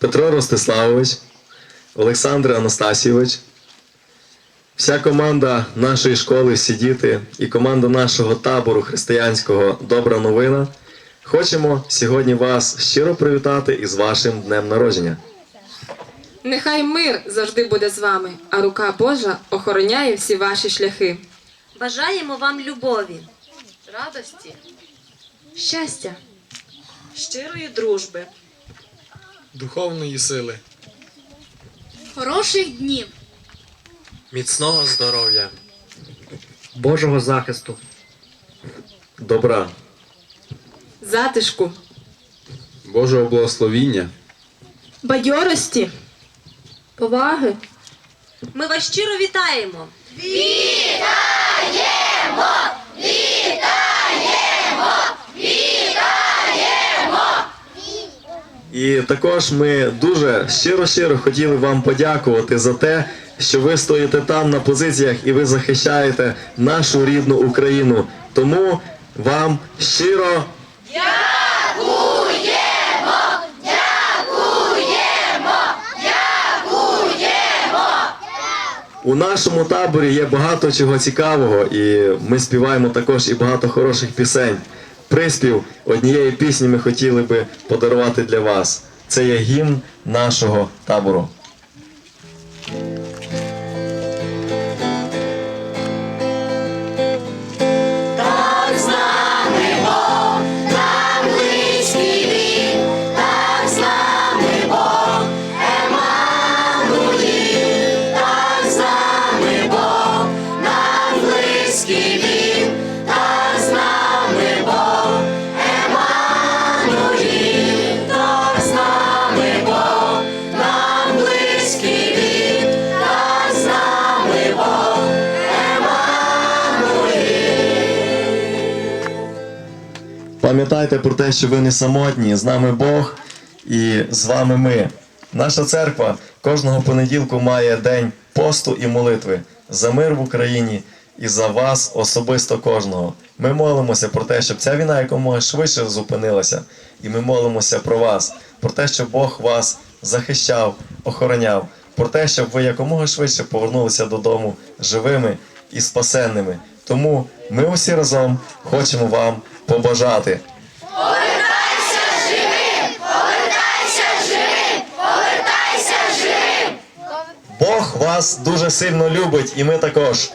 Петро Ростиславович, Олександр Анастасійович, вся команда нашої школи, всі діти і команда нашого табору християнського Добра новина. Хочемо сьогодні вас щиро привітати із вашим днем народження. Нехай мир завжди буде з вами, а рука Божа охороняє всі ваші шляхи. Бажаємо вам любові, Радості, щастя, щирої дружби, духовної сили, хороших днів, Міцного здоров'я, Божого захисту, Добра, затишку, Божого благословіння. бадьорості, поваги, ми вас щиро вітаємо. І також ми дуже щиро-щиро хотіли вам подякувати за те, що ви стоїте там на позиціях і ви захищаєте нашу рідну Україну. Тому вам щиро У нашому таборі є багато чого цікавого, і ми співаємо також і багато хороших пісень. Приспів однієї пісні ми хотіли би подарувати для вас. Це є гімн нашого табору. Пам'ятайте про те, що ви не самотні, з нами Бог і з вами ми. Наша церква кожного понеділку має день посту і молитви за мир в Україні і за вас особисто кожного. Ми молимося про те, щоб ця війна якомога швидше зупинилася, і ми молимося про вас, про те, щоб Бог вас захищав, охороняв, про те, щоб ви якомога швидше повернулися додому живими і спасенними. Тому ми усі разом хочемо вам побажати. повертайся живим! Овертайся, жи! Повертайся, Бог вас дуже сильно любить, і ми також.